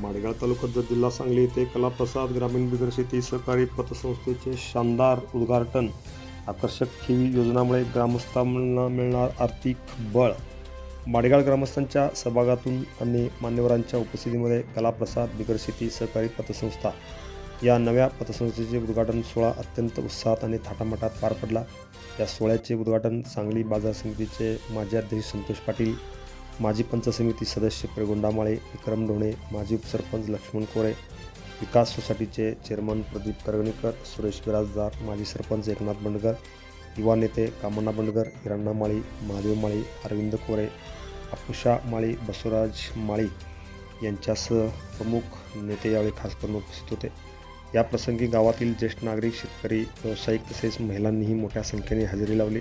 माडेगाव तालुक्यात जर जिल्हा सांगली येथे कलाप्रसाद ग्रामीण बिगर शेती सहकारी पतसंस्थेचे शानदार उद्घाटन आकर्षक ठेवी योजनामुळे ग्रामस्थांना मिळणार आर्थिक बळ. माडेगाव ग्रामस्थांच्या सहभागातून आणि मान्यवरांच्या उपस्थितीमध्ये कलाप्रसाद बिगर शेती सहकारी पतसंस्था या नव्या पतसंस्थेचे उद्घाटन सोहळा अत्यंत उत्साहात आणि थाटामाटात पार पडला. या सोहळ्याचे उद्घाटन सांगली बाजार समितीचे माजी अध्यक्ष संतोष पाटील माजी पंच समिती सदस्य प्रगुंडामाळे विक्रम ढोणे माजी उपसरपंच लक्ष्मण कोरे विकास सोसायटीचे चेअरमन प्रदीप करगणीकर सुरेश बिराजदार माजी सरपंच एकनाथ बंडगर युवा नेते कामना बंडगर हिराण्णा माळी महादेव माळी अरविंद कोरे अपुषा माळी बसवराज माळी यांच्यासह प्रमुख नेते यावेळी खास करून उपस्थित होते. याप्रसंगी गावातील ज्येष्ठ नागरिक शेतकरी व्यावसायिक तसेच महिलांनीही मोठ्या संख्येने हजेरी लावली.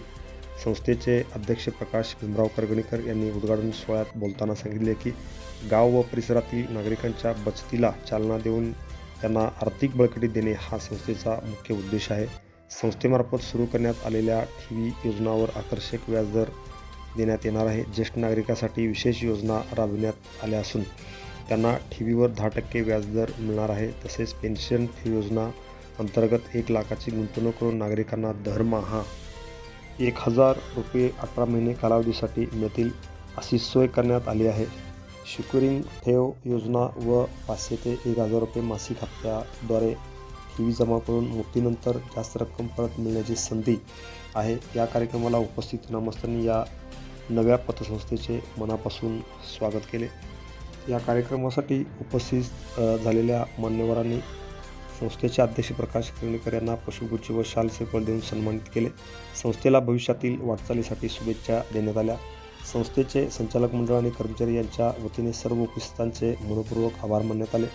संस्थेचे अध्यक्ष प्रकाश भीमराव करगणीकर यांनी उद्घाटन सोहळ्यात बोलताना सांगितले की गाव व परिसरातील नागरिकांच्या बचतीला चालना देऊन त्यांना आर्थिक बळकटी देणे हा संस्थेचा मुख्य उद्देश आहे. संस्थेमार्फत सुरू करण्यात आलेल्या ठेवी योजनावर आकर्षक व्याजदर देण्यात येणार आहे. ज्येष्ठ नागरिकासाठी विशेष योजना राबविण्यात आल्या असून त्यांना ठेवीवर दहा टक्के व्याजदर मिळणार आहे. तसेच पेन्शन ठेवी योजना अंतर्गत एक लाखाची गुंतवणूक करून नागरिकांना दरमहा एक हजार रुपये अठरा महिने कालावधीसाठी मिळतील अशी सोय करण्यात आली आहे. शिकुरिंग ठेव योजना व पाचशे ते एक हजार रुपये मासिक हप्त्याद्वारे ठेवी जमा करून मुक्तीनंतर जास्त रक्कम परत मिळण्याची संधी आहे. या कार्यक्रमाला उपस्थित नामस्थानी या नव्या पतसंस्थेचे मनापासून स्वागत केले. या कार्यक्रमासाठी उपस्थित झालेल्या मान्यवरांनी संस्थेचे अध्यक्ष प्रकाश किरणेकर यांना पशुगुच्छ व शाल श्रीफळ देऊन सन्मानित केले. संस्थेला भविष्यातील वाटचालीसाठी शुभेच्छा देण्यात आल्या. संस्थेचे संचालक मंडळ आणि कर्मचारी यांच्या वतीने सर्व उपस्थितांचे मनपूर्वक आभार मानण्यात आले.